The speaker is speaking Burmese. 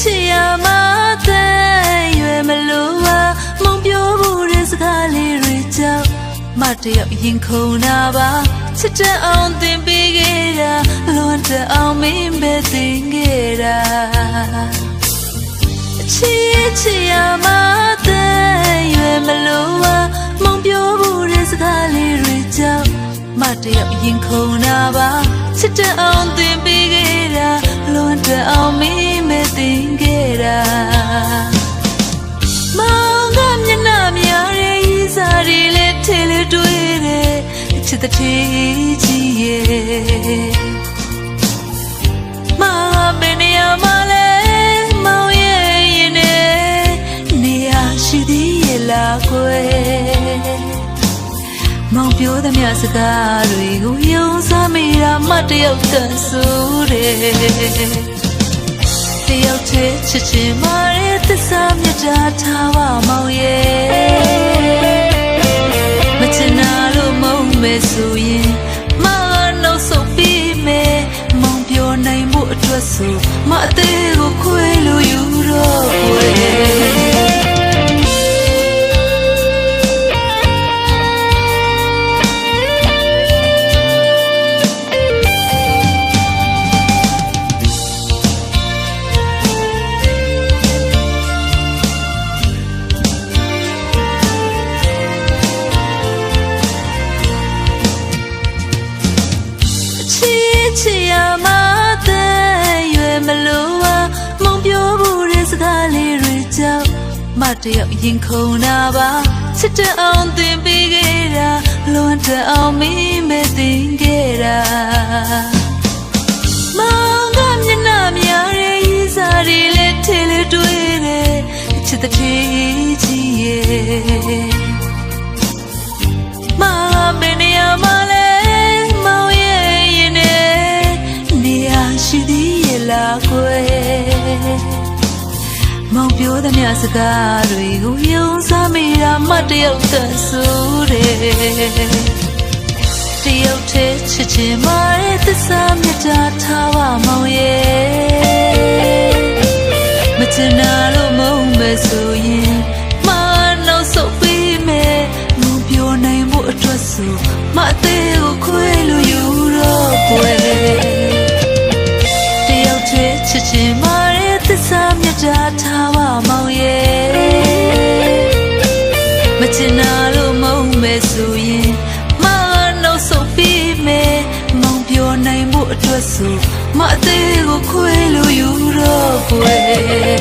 ချစ်ရမှာတဲ့ရွယ်မလို့ပါမုံပြောဖို့တဲ့စကားလေးတွေကြောင့်မတယောက်ရင်ခုန်တာပါချစ်တဲ့အောင်သင်ပေးခဲ့တာလွန်တဲ့အောင်မင်းပဲသင်ခဲ့တာအချစ်ချစ်ရမှာတဲ့ရွယ်မလို့ပါမုံပြောဖို့တဲ့စကားလေးတွေကြောင့်မတယောက်ရင်ခုန်တာပါချစ်တဲ့အောင်သင်ပေးခဲ့တာလွန်တဲ့အောင်မင်း ပဲသင်ခဲ့တာမောင်ကမျက်နှာများရဲ့ရည်စားတွေလည်းထဲလေတွေ့တယ်ချစ်တဲ့ချီကြီးရဲ့မောင်ကဘယ်နေရာမှာလဲမောင်ရဲ့ရင်နဲ့နေရာရှိသေးရဲ့လားကွယ်မောင်ပြောသမျှစကားတွေကိုယုံစားမိတာမတ်တယောက်ကန်ဆိုတယ် တယောက်တည်းချစ်ချင်မာရဲ့သစ္စာမြတ်တာထားပါမောင်ရဲ့မချင်နာလို့မုန်းမယ်ဆိုရင်မနှုတ်ဆုပ်ပြီးမယ်မောင်ပြောနိုင်ဖို့အတွက်ဆိုမအသေးကိုခွေလို့ယူ တယောက်ရင်ခုန်တာပါချစ်တဲ့အောင်သင်ပေးခဲ့တာလွန်တဲ့အောင်မင်းပဲသင်ခဲ့တာမောင်ကမျက်နှာများရဲ့ရည်စားတွေလည်းထဲလေတွေ့တယ်ချစ်တဲ့ချီကြီးရဲ့မမင်းနေရာမလဲမော မောင်ပြောသမျှစကားတွေကိုယုံစားမိတာမတ်တယောက်ကန်ဆိုတယ်တယောက်တည်းချစ်ချင်မာတဲ့သစ္စာမြတ်တာထားပါမောင်ရဲ့မချင်နာလို့မုန်းမယ်ဆိုရင်မနှုတ်ဆုပ်ပြီးမယ်မုံပြောနိုင်ဖို့အတွက်ဆိုမအသေးကိုခွဲလို့ယူတော့ကွ မောင်ရဲ့မချင်နာလို့မုန်းမယ်ဆိုရင်မနှုတ်ဆုပ်ပြီးမယ်မုံပြောနိုင်ဖို့အတွက်ဆိုမအသေးကိုခွဲလို့ယူတော့ကွယ်